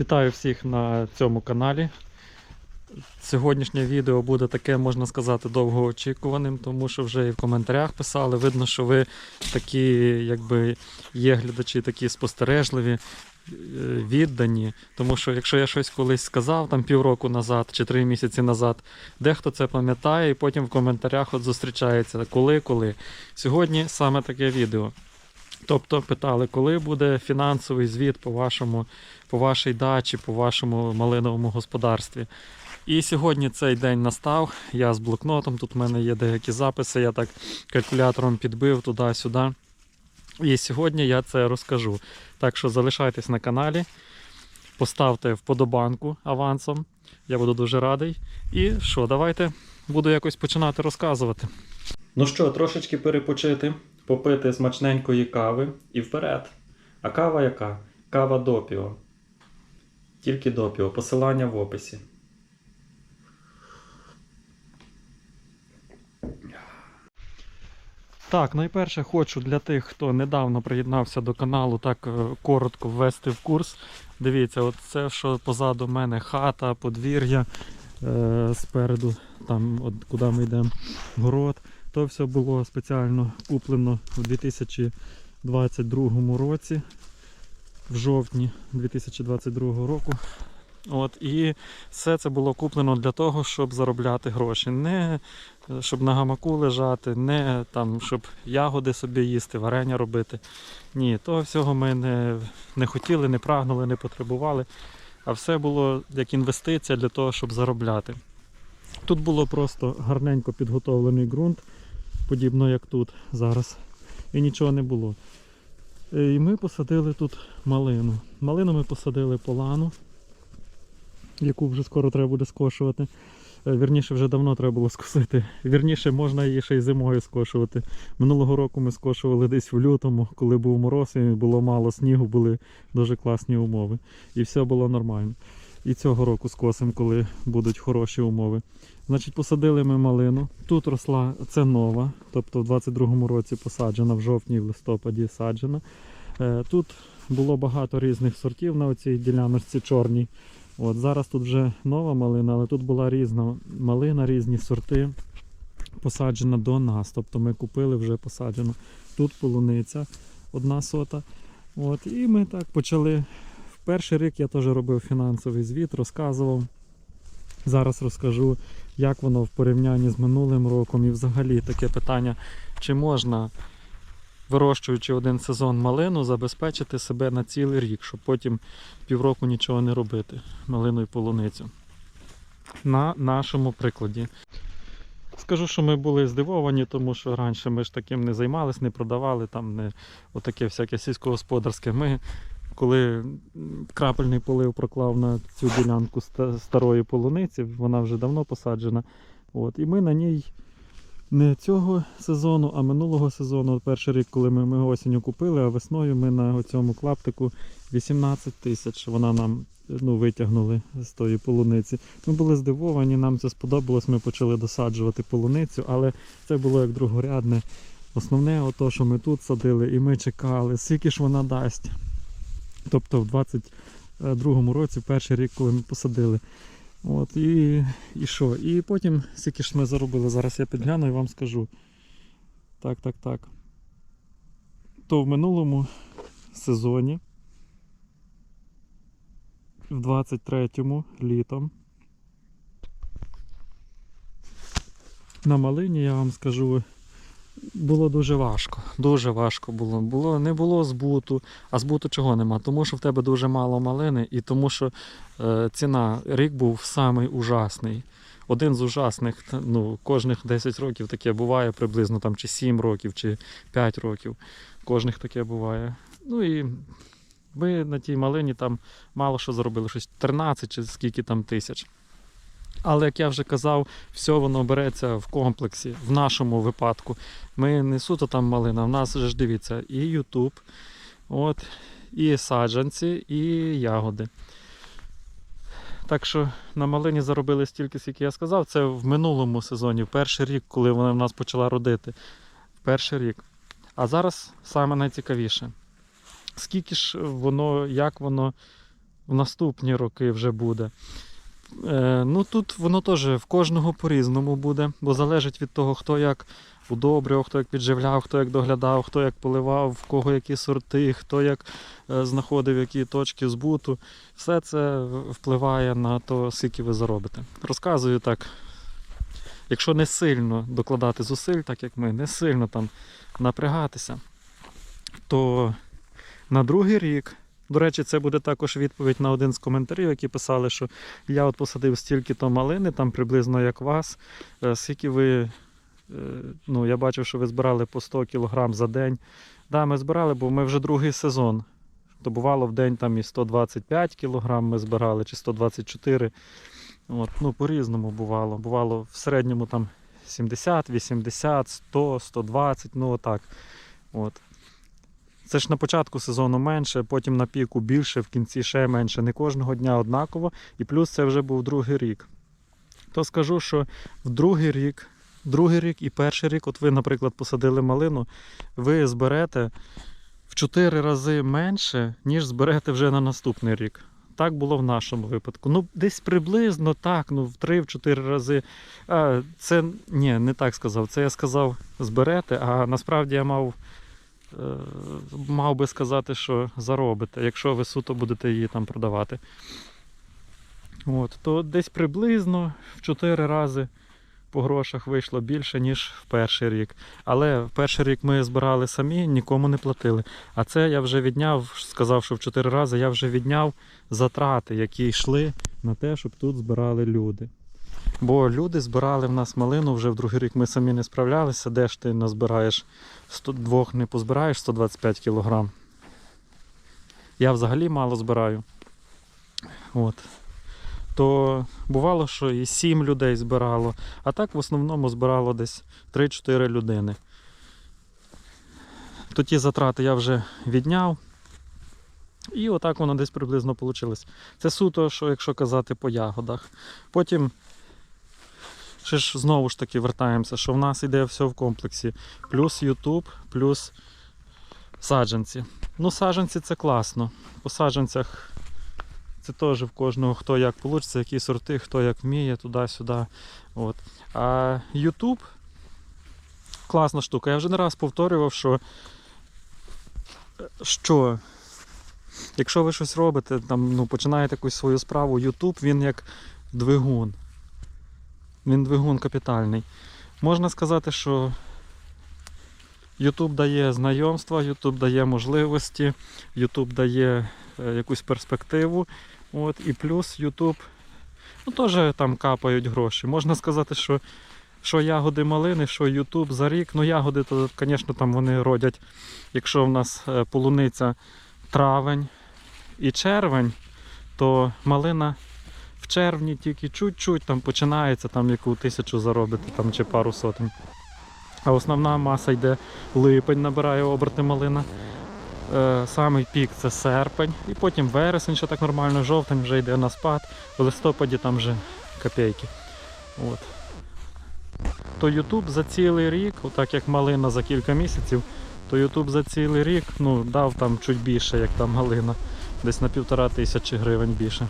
Вітаю всіх на цьому каналі. Сьогоднішнє відео буде таке, можна сказати, довгоочікуваним, тому що вже і в коментарях писали. Видно, що ви такі, якби є глядачі, такі спостережливі, е, віддані. Тому що якщо я щось колись сказав, там півроку назад чи три місяці назад, дехто це пам'ятає і потім в коментарях от зустрічається, коли, коли. Сьогодні саме таке відео. Тобто питали, коли буде фінансовий звіт по вашому, по вашій дачі, по вашому малиновому господарстві. І сьогодні цей день настав. Я з блокнотом. Тут в мене є деякі записи. Я так калькулятором підбив туди-сюди. І сьогодні я це розкажу. Так що залишайтесь на каналі, поставте вподобанку авансом. Я буду дуже радий. І що, давайте буду якось починати розказувати. Ну що, трошечки перепочити, попити смачненької кави і вперед. А кава яка? Кава допіо. Тільки допіо. Посилання в описі. Так, найперше хочу для тих, хто недавно приєднався до каналу, так е, коротко ввести в курс. Дивіться, от це, що позаду мене хата, подвір'я е, спереду, там, от, куди ми йдемо, город. То все було спеціально куплено у 2022 році, в жовтні 2022 року. От, і все це було куплено для того, щоб заробляти гроші. Не щоб на гамаку лежати, не там, щоб ягоди собі їсти, варення робити. Ні, того всього ми не, не хотіли, не прагнули, не потребували. А все було як інвестиція для того, щоб заробляти. Тут було просто гарненько підготовлений ґрунт, подібно як тут зараз. І нічого не було. Е, І ми посадили тут малину. Малину ми посадили полану яку вже скоро треба буде скошувати. Е, Вірніше, вже давно треба було скосити. Вірніше, можна її ще й зимою скошувати. Минулого року ми скошували десь в лютому, коли був мороз і було мало снігу, були дуже класні умови. І все було нормально. І цього року скосимо, коли будуть хороші умови. Значить, посадили ми малину. Тут росла це нова, тобто в 22-му році посаджена, в жовтні, в листопаді саджена. Е, Тут було багато різних сортів на цій діляночці чорній. От Зараз тут вже нова малина, але тут була різна малина, різні сорти посаджена до нас. Тобто ми купили вже посаджено. Тут полуниця одна сота. От, І ми так почали. В перший рік я теж робив фінансовий звіт, розказував. Зараз розкажу, як воно в порівнянні з минулим роком і взагалі таке питання, чи можна вирощуючи один сезон малину, забезпечити себе на цілий рік, щоб потім півроку нічого не робити, малину і полуницю. На нашому прикладі. Скажу, що ми були здивовані, тому що раніше ми ж таким не займалися, не продавали, там не отаке всяке сільськогосподарське. Ми, коли крапельний полив проклав на цю ділянку старої полуниці, вона вже давно посаджена. От, і ми на ній не цього сезону, а минулого сезону, перший рік, коли ми, ми осінню купили, а весною ми на цьому клаптику 18 тисяч вона нам ну, витягнули з тої полуниці. Ми були здивовані, нам це сподобалось, ми почали досаджувати полуницю, але це було як другорядне. Основне, ото, що ми тут садили, і ми чекали, скільки ж вона дасть. Тобто в 22-му році, перший рік, коли ми посадили. От, і, і що? І потім, скільки ж ми заробили, зараз я підгляну і вам скажу. Так, так, так. То в минулому сезоні, в 23-му літом, на малині, я вам скажу, було дуже важко. Дуже важко було. було. Не було збуту. А збуту чого нема? Тому що в тебе дуже мало малини і тому що е, ціна рік був самий ужасний. Один з ужасних, ну, кожних 10 років таке буває приблизно там чи 7 років, чи 5 років. Кожних таке буває. Ну і ми на тій малині там мало що заробили, щось 13 чи скільки там тисяч. Але як я вже казав, все воно береться в комплексі, в нашому випадку. Ми не суто там малина, в нас же ж дивіться і от, і саджанці, і ягоди. Так що на малині заробили стільки, скільки я сказав. Це в минулому сезоні, в перший рік, коли вона в нас почала родити. В перший рік. А зараз саме найцікавіше. Скільки ж воно, як воно в наступні роки вже буде. Е, ну тут воно теж в кожного по-різному буде, бо залежить від того, хто як удобрював, хто як підживляв, хто як доглядав, хто як поливав, в кого які сорти, хто як е, знаходив які точки збуту. Все це впливає на те, скільки ви заробите. Розказую так. Якщо не сильно докладати зусиль, так як ми, не сильно там напрягатися, то на другий рік, до речі, це буде також відповідь на один з коментарів, які писали, що я от посадив стільки-то малини, там приблизно як вас, е, скільки ви, е, ну я бачив, що ви збирали по 100 кг за день. Да, ми збирали, бо ми вже другий сезон. То бувало в день там і 125 кг ми збирали, чи 124 От, ну, по-різному бувало. Бувало в середньому там 70, 80, 100, 120, ну отак. От. Це ж на початку сезону менше, потім на піку більше, в кінці ще менше. Не кожного дня однаково. І плюс це вже був другий рік. То скажу, що в другий рік, другий рік і перший рік, от ви, наприклад, посадили малину, ви зберете в 4 рази менше, ніж зберете вже на наступний рік. Так було в нашому випадку. Ну, десь приблизно так, ну в 3-4 рази. А, це ні, не так сказав. Це я сказав зберете, а насправді я мав, мав би сказати, що заробите, якщо ви суто будете її там продавати. От, то десь приблизно в 4 рази по грошах вийшло більше, ніж в перший рік. Але в перший рік ми збирали самі, нікому не платили. А це я вже відняв, сказав, що в 4 рази я вже відняв затрати, які йшли на те, щоб тут збирали люди. Бо люди збирали в нас малину вже в другий рік. Ми самі не справлялися, де ж ти назбираєш 100, двох не позбираєш 125 кг. Я взагалі мало збираю. От. То бувало, що і 7 людей збирало, а так в основному збирало десь 3-4 людини. То ті затрати я вже відняв. І отак воно десь приблизно вийшло. Це суто, що якщо казати по ягодах. Потім ще ж знову ж таки вертаємося, що в нас йде все в комплексі. Плюс YouTube, плюс саджанці. Ну, саджанці це класно. По саджанцях це теж в кожного хто як вийде, які сорти, хто як вміє, туди-сюди. От. А YouTube класна штука. Я вже не раз повторював, що, що якщо ви щось робите, там, ну, починаєте якусь свою справу, YouTube він як двигун. Він двигун капітальний. Можна сказати, що YouTube дає знайомства, YouTube дає можливості, YouTube дає е, якусь перспективу. От, і плюс YouTube ну, теж там капають гроші. Можна сказати, що, що ягоди малини, що YouTube за рік. Ну, ягоди, то, звісно, там вони родять. Якщо в нас е, полуниця травень і червень, то малина в червні тільки чуть-чуть там починається, там яку тисячу заробити там, чи пару сотень. А основна маса йде липень, набирає оберти малина. Е, самий пік це серпень, і потім вересень, що так нормально, жовтень вже йде на спад, в листопаді там вже копійки. От. То YouTube за цілий рік, отак як малина за кілька місяців, то YouTube за цілий рік ну, дав там чуть більше, як там малина, десь на півтора тисячі гривень більше.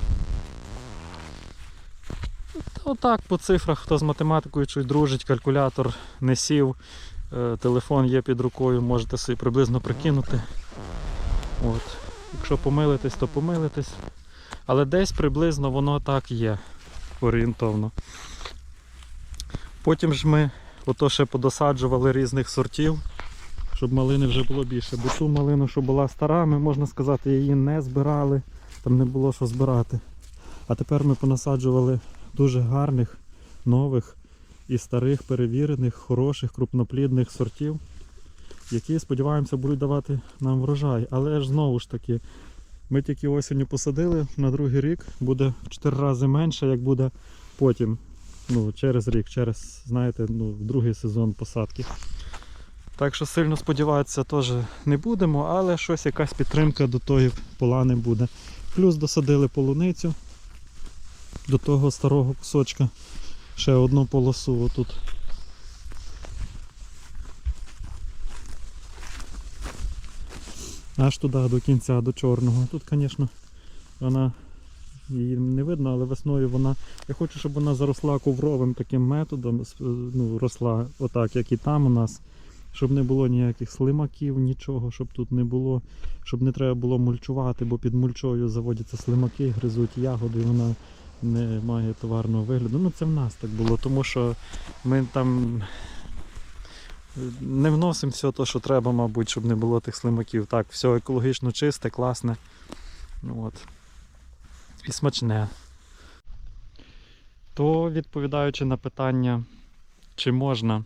Та Отак по цифрах, хто з математикою чуть дружить, калькулятор не сів, е, телефон є під рукою, можете собі приблизно прикинути. От. Якщо помилитесь, то помилитесь. Але десь приблизно воно так є орієнтовно. Потім ж ми ото ще подосаджували різних сортів, щоб малини вже було більше. Бо ту малину, що була стара, ми, можна сказати, її не збирали, там не було що збирати. А тепер ми понасаджували дуже гарних, нових і старих, перевірених, хороших, крупноплідних сортів, які, сподіваємося, будуть давати нам врожай. Але ж знову ж таки, ми тільки осінню посадили, на другий рік буде в 4 рази менше, як буде потім. Ну, через рік, через, знаєте, ну, другий сезон посадки. Так що сильно сподіватися теж не будемо, але щось якась підтримка до тої полани буде. Плюс досадили полуницю до того старого кусочка. Ще одну полосу отут. Аж туди до кінця, до чорного. Тут, звісно, вона її не видно, але весною вона. Я хочу, щоб вона заросла ковровим таким методом, ну, росла отак, як і там у нас. Щоб не було ніяких слимаків, нічого, щоб тут не було, щоб не треба було мульчувати, бо під мульчою заводяться слимаки, гризуть ягоди, вона не має товарного вигляду. Ну це в нас так було, тому що ми там не вносимо все те, що треба, мабуть, щоб не було тих слимаків. Так, все екологічно чисте, класне. Ну, От. І смачне. То відповідаючи на питання, чи можна,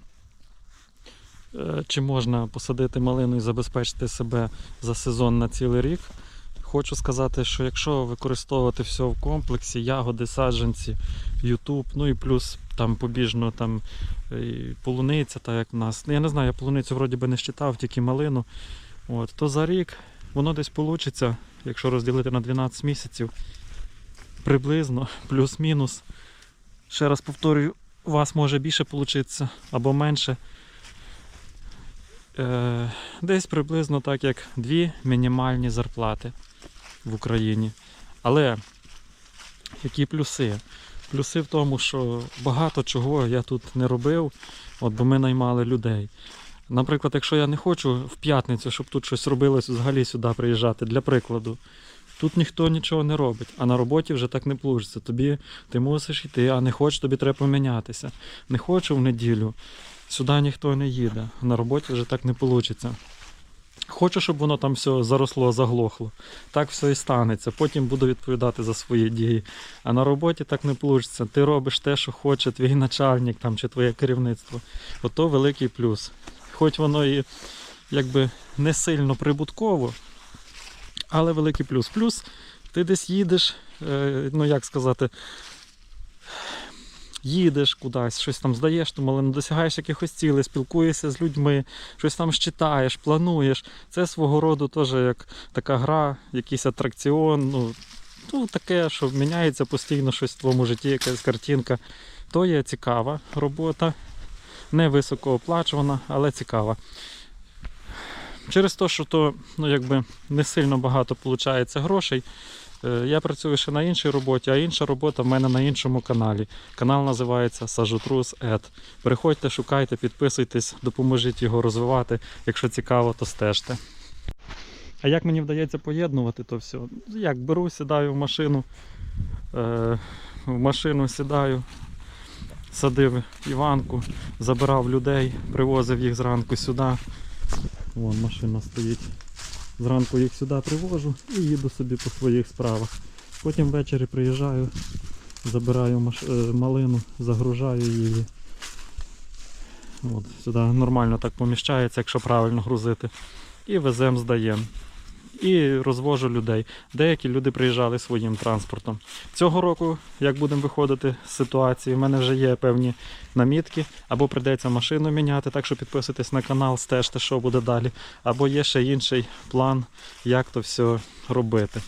е, чи можна посадити малину і забезпечити себе за сезон на цілий рік, хочу сказати, що якщо використовувати все в комплексі, ягоди, саджанці, Ютуб, ну і плюс там побіжно там е, полуниця, так як в нас. Ну, Я не знаю, я полуницю вроді би не щитав, тільки малину. От, то за рік воно десь вийде, якщо розділити на 12 місяців, приблизно, плюс-мінус. Ще раз повторюю, у вас може більше вийти або менше. Е, десь приблизно так, як дві мінімальні зарплати в Україні. Але які плюси? Плюси в тому, що багато чого я тут не робив, от, бо ми наймали людей. Наприклад, якщо я не хочу в п'ятницю, щоб тут щось робилось, взагалі сюди приїжджати, для прикладу, тут ніхто нічого не робить, а на роботі вже так не вийде. Тобі ти мусиш йти, а не хочеш, тобі треба помінятися. Не хочу в неділю, сюди ніхто не їде. На роботі вже так не вийде. Хочу, щоб воно там все заросло, заглохло. Так все і станеться. Потім буду відповідати за свої дії. А на роботі так не вийде. Ти робиш те, що хоче твій начальник там, чи твоє керівництво. Ото великий плюс. Хоч воно і якби не сильно прибутково, але великий плюс. Плюс ти десь їдеш, е, ну як сказати, їдеш кудись, щось там здаєш, ту малину, досягаєш якихось цілей, спілкуєшся з людьми, щось там щитаєш, плануєш. Це свого роду теж як така гра, якийсь атракціон. Ну, ну таке, що міняється постійно щось в твоєму житті, якась картинка. То є цікава робота, не високооплачувана, але цікава. Через те, що то ну, якби не сильно багато виходить грошей. Е, Я працюю ще на іншій роботі, а інша робота в мене на іншому каналі. Канал називається Сажутрус Ед. Переходьте, шукайте, підписуйтесь, допоможіть його розвивати. Якщо цікаво, то стежте. А як мені вдається поєднувати то все? Як беру, сідаю в машину, е, в машину сідаю, садив Іванку, забирав людей, привозив їх зранку сюди. Вон машина стоїть. Зранку їх сюди привожу і їду собі по своїх справах. Потім ввечері приїжджаю, забираю маш... е, малину, загружаю її. От, сюди нормально так поміщається, якщо правильно грузити. І веземо, здаємо. І розвожу людей. Деякі люди приїжджали своїм транспортом. Цього року, як будемо виходити з ситуації, в мене вже є певні намітки, або прийдеться машину міняти, так що підписуйтесь на канал, стежте, що буде далі. Або є ще інший план, як то все робити.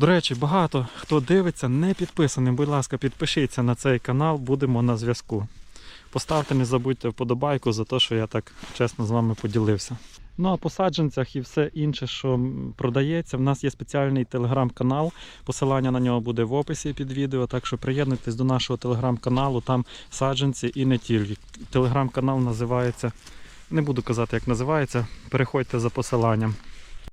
До речі, багато хто дивиться, не підписаний. Будь ласка, підпишіться на цей канал, будемо на зв'язку. Поставте, не забудьте вподобайку за те, що я так чесно з вами поділився. Ну а по саджанцях і все інше, що продається, в нас є спеціальний телеграм-канал. Посилання на нього буде в описі під відео. Так що приєднуйтесь до нашого телеграм-каналу, там саджанці і не тільки. Телеграм-канал називається. Не буду казати, як називається. Переходьте за посиланням.